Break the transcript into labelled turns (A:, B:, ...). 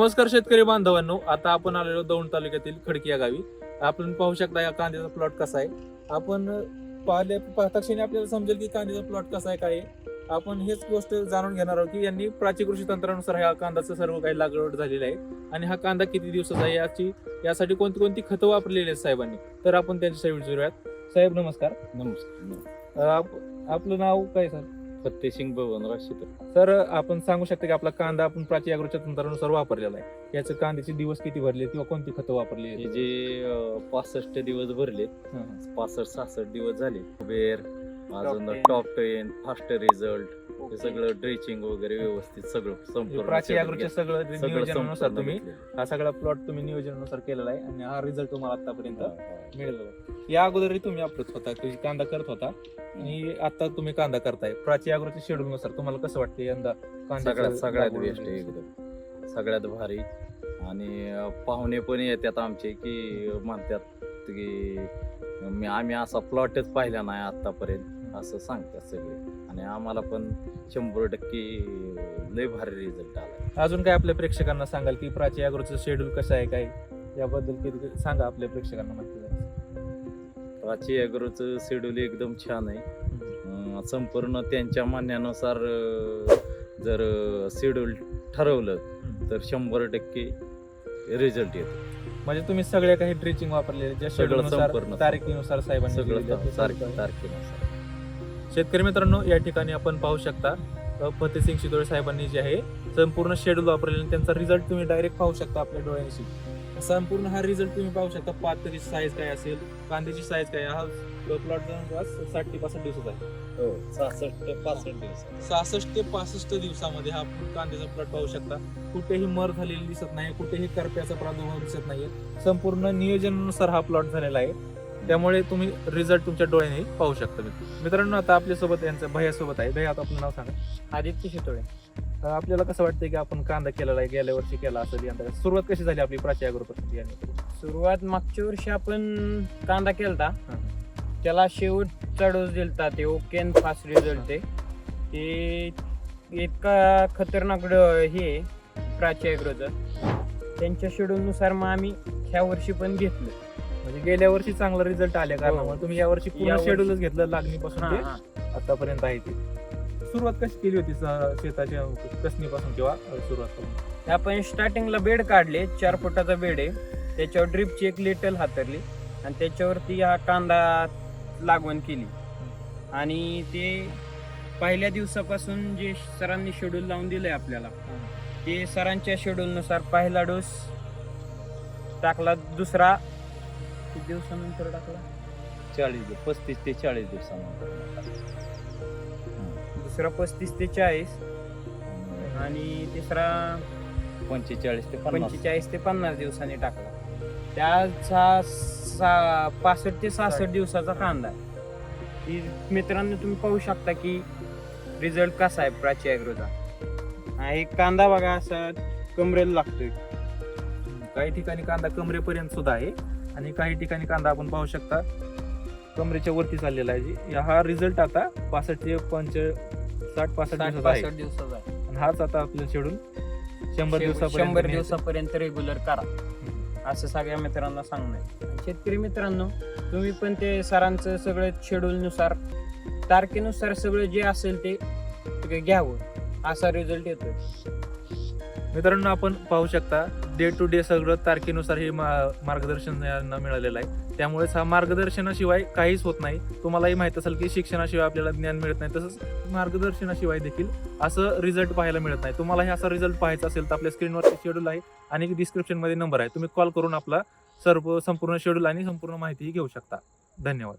A: नमस्कार शेतकरी बांधवांनो आता आपण आलेलो दौंड तालुक्यातील खडकी या गावी. आपण पाहू शकता या कांद्याचा प्लॉट कसा आहे. आपण पाहिले पाहता क्षणी आपल्याला समजेल की कांद्याचा प्लॉट कसा आहे काय. आपण हेच गोष्ट जाणून घेणार आहोत की यांनी प्राची कृषी तंत्रानुसार ह्या कांद्याचं सर्व काही लागवड झालेलं आहे. आणि हा कांदा किती दिवसाचा आहे याची यासाठी कोणती कोणती खतं वापरलेली आहेत साहेबांनी? तर आपण त्यांच्याशी विचारूयात. साहेब नमस्कार.
B: नमस्कार.
A: आपलं नाव काय सर
B: फत्तेसिंग भवन शितर
A: सर आपण सांगू शकता की आपला कांदा आपण प्राची अग्रोच्या तंत्रानुसार वापरलेला आहे. याचं कांद्याचे दिवस किती भरले किंवा कोणती खतं वापरली
B: हे जे पासष्ट दिवस भरले पासष्ट सहासष्ट दिवस झाले. कुबेर अजून. टॉप टेन फास्ट रिझल्ट हे सगळं ड्रेचिंग वगैरे व्यवस्थित सगळं संपूर्ण घेतलं.
A: सगळं नियोजनानुसार तुम्ही. हा सगळा प्लॉट तुम्ही नियोजनानुसार केलेला आहे आणि हा रिझल्ट तुम्हाला आतापर्यंत आहे या अगोदरही तुम्ही वापरत होता की कांदा करत होता आणि आता तुम्ही कांदा करताय प्राची अग्रोच्या शेड्यूल नुसार तुम्हाला कसं वाटतं यंदा कांद्याचं
B: सगळ्यात बेस्ट
A: वगैरे?
B: एकदम सगळ्यात भारी आणि पाहुणे पण येतात आमचे की म्हणतात की आम्ही असा प्लॉटच पाहिला नाही आतापर्यंत असं सांगतात सगळे. आणि आम्हाला पण शंभर टक्के लय भारी रिझल्ट आला.
A: अजून काय आपल्या प्रेक्षकांना सांगाल की प्राची अग्रोचं शेड्यूल कसं आहे काय? याबद्दल किती सांगा आपल्या प्रेक्षकांना माहिती.
B: प्राची ॲग्रोचं शेड्यूल एकदम छान आहे. संपूर्ण त्यांच्या म्हणण्यानुसार अं, जर शेड्यूल ठरवलं तर शंभर टक्के रिझल्ट येतो.
A: म्हणजे तुम्ही सगळे काही ड्रिचिंग वापरलेले ज्या
B: संपूर्ण.
A: तारखेनुसार साहेबांनी
B: सगळं. तारखेनुसार.
A: शेतकरी मित्रांनो या ठिकाणी आपण पाहू शकता फतेसिंग शिदोळे साहेबांनी जे आहे संपूर्ण शेड्यूल वापरलेले आणि त्यांचा रिझल्ट तुम्ही डायरेक्ट पाहू शकता आपल्या डोळ्यांशी. संपूर्ण हा रिझल्ट तुम्ही पाहू शकता पातळीची साईज काय असेल कांद्याची साईज काय हा प्लॉट जवळपास साठ ते पासष्ट दिवसाचा आहे.
B: हो सहासष्ट पासष्ट दिवस
A: सहासष्ट ते पासष्ट दिवसामध्ये हा कांद्याचा प्लॉट पाहू शकता. कुठेही मर झालेली दिसत नाही कुठेही करप्याचा प्रादुर्भाव दिसत नाहीये. संपूर्ण नियोजनानुसार हा प्लॉट झालेला आहे. त्यामुळे तुम्ही रिझल्ट तुमच्या डोळ्याने पाहू शकता मित्र- मित्रांनो आता आपल्यासोबत यांचं भैयासोबत आहे. भैया आता आपलं नाव सांगा.
C: आदित्य शितोळे.
A: आपल्याला कसं वाटतंय की आपण कांदा केलेला आहे? गेल्या वर्षी केला असेल यंदा. सुरुवात कशी झाली आपली प्राची अग्रोपासून याने?
C: सुरुवात मागच्या वर्षी आपण कांदा केलता. त्याला शेवटचा डोस दिलता ते ओकेन फास्ट रिझल्ट आहे ते इतका खतरनाक ड- हे प्राची ॲग्रोचं त्यांच्या शेड्यूलनुसार मग आम्ही ह्या वर्षी पण घेतलं.
A: म्हणजे गेल्या वर्षी चांगला रिझल्ट आल्या कारणामुळे तुम्ही यावर्षी पूर्ण
C: यावर्षी-
A: शेड्यूलच घेतलं लागणीपासून
C: हा,
A: ते
C: हा.
A: आतापर्यंत आहे ते. सुरुवात कशी केली होती स- शेताच्या कसणीपासून किंवा अं, सुरुवात करून
C: आपण स्टार्टिंगला बेड काढले चार फुटाचा बेड आहे. त्याच्यावर ड्रिपची एक लिटल हातरली आणि त्याच्यावरती हा कांदा लागवण केली. आणि ते पहिल्या दिवसापासून जे सरांनी शेड्यूल लावून दिलंय आपल्याला ते सरांच्या शेड्यूलनुसार पहिला डोस टाकला दुसरा किती दिवसानंतर टाकला?
B: चाळीस दिवस पस्तीस ते चाळीस दिवसानंतर
C: दुसरा पस्तीस ते चाळीस आणि तिसरा
B: पंचेचाळीस ते पन्नास.
C: पंचेचाळीस ते पन्नास दिवसांनी टाकला. त्याचा सा पासष्ट ते सहासष्ट दिवसाचा कांदा ही मित्रांनो तुम्ही पाहू शकता की रिझल्ट कसा आहे प्राची ॲग्रोचा हा एक कांदा बघा असा कमरेला लागतोय.
A: काही ठिकाणी कांदा कमरेपर्यंत सुद्धा आहे. आणि काही ठिकाणी कांदा आपण पाहू शकता. कमरेच्या वरती चाललेला आहे जी- हा रिझल्ट आता पासष्ट ते पंच साठ पासष्ट दिवसाचा आहे.
C: दिवसाचा.
A: आणि हाच आता आपलं शेड्यूल शंभर दिवसापर्यंत
C: शंभर
A: न्यायचं.
C: दिवसापर्यंत रेग्युलर करा. असं सगळ्या मित्रांना सांगणं आहे. आणि शेतकरी मित्रांनो तुम्ही पण ते सरांचं सगळं शेड्यूलनुसार तारखेनुसार सगळं जे असेल ते ते घ्यावं. असा रिझल्ट येतोय.
A: मित्रांनो आपण पाहू शकता डे टू डे सगळं तारखेनुसार हे मा- मार्गदर्शन यांना मिळालेलं आहे. त्यामुळेच हा मार्गदर्शनाशिवाय काहीच होत नाही. तुम्हालाही माहीत असेल की शिक्षणाशिवाय आपल्याला ज्ञान मिळत नाही. तसंच मार्गदर्शनाशिवाय देखील असं रिझल्ट पाहायला मिळत नाही. तुम्हाला हे असा रिझल्ट पाहायचा असेल तर आपल्या स्क्रीनवरती शेड्यूल आहे आणि डिस्क्रिप्शनमध्ये नंबर आहे. तुम्ही कॉल करून आपला सर्व संपूर्ण शेड्यूल आणि संपूर्ण माहितीही घेऊ शकता. धन्यवाद.